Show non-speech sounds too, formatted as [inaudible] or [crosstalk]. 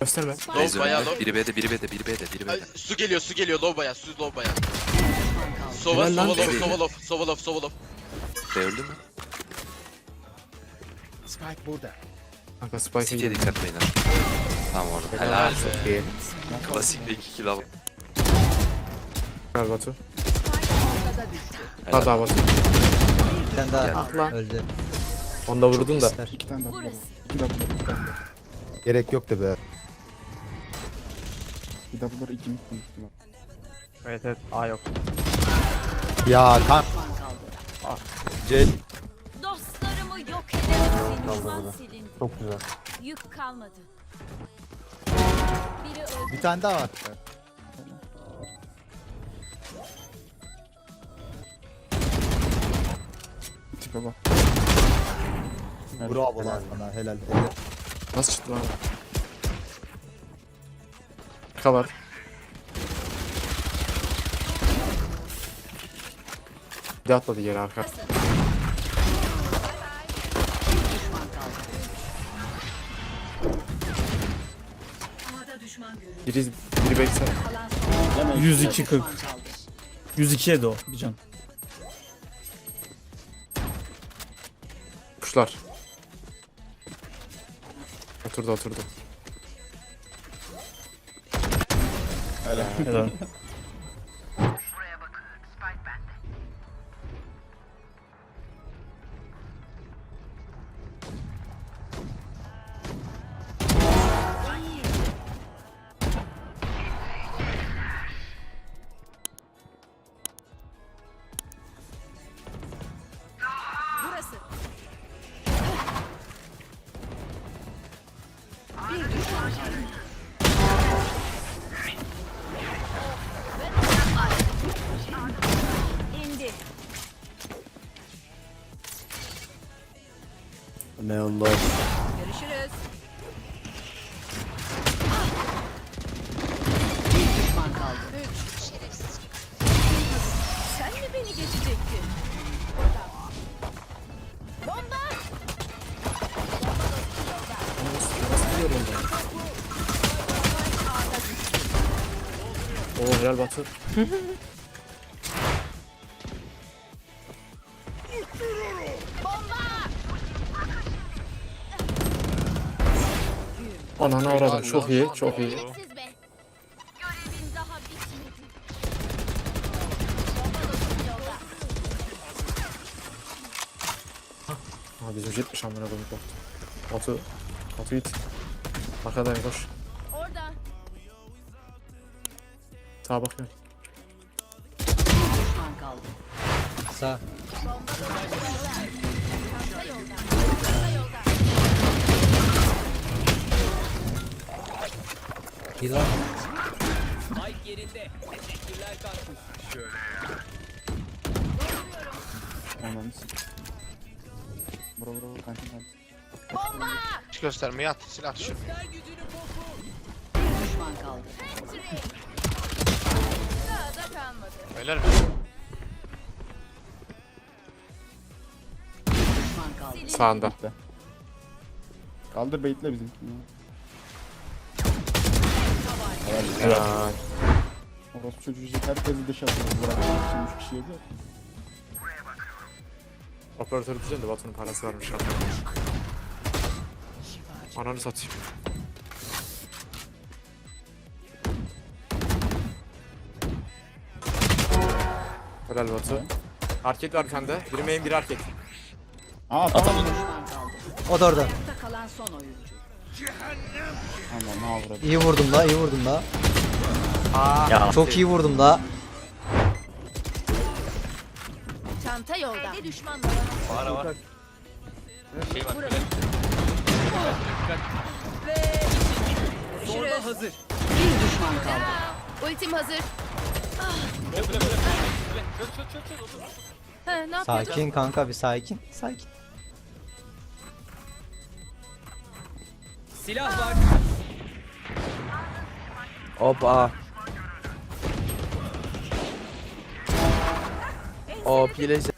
Gösterme. Low bayağı low. Biri B'de, biri B'de, biri B'de, biri Ay, B'de. su geliyor su geliyor low bayağı su low bayağı. Sova Helal lan. sova low Baby. sova low sova low sova low. B öldü mü? Kanka Spike'a City'ye gidiyor. dikkat beyler. Tamam orada. Helal. Çok iyi. Klasik 2 kill al. Ver Batu. Hadi daha Batu. Bir tane daha Ah lan. öldü. Onu da vurdun da. İster. İki tane daha. Burası. İki double door. iki double door. Gerek yoktu be. Bir double door iki konuştular. Evet evet A yok. Ya kan. C yok Düşman silindi. çok güzel. Yük kalmadı. Biri öldü. Bir tane daha var. Tipe bak. Bravo lan sana helal. helal. Nasıl çıktı lan? Arka var. Bir de atladı yere arka. Biri, biri bekse. 102 40. 102 yedi o bir can. Kuşlar. Oturdu oturdu. Helal. Burası. Ne Allah. Görüşürüz. Oo helal Batu. Ananı aradım. Çok iyi, çok iyi. Ha bizim jetmiş amına koyayım. Batu. Batu it. Arkadan koş. Sağa bakıyorum. Sağ. Çanta yolda. Çanta yolda. Yılan. Ananı sik. Bura bura bura kanka kanka. Bomba! Hiç göstermeyi at silah düşür. Daha [laughs] Öyle mi? Sağında. Kaldır baitle bizimkini. Helal. Orası çocuğu herkesi dışarı atıyor. Bırak. Şimdi üç kişi yedi. Operatör de Batu'nun parası varmış. Ananı satayım. Helal Batu. Arket var de. Biri main biri arket. Aa tamam. O da orada. Allah ne avradı. İyi vurdum da, iyi vurdum da. Ya. Çok iyi vurdum da. Çanta yolda. B'de düşman var. Var var. Şey var. Ve... Zorba hazır. Bir düşman kaldı. Ultim hazır. Ne? Sakin kanka bir sakin. Sakin. Hop A. Hop yine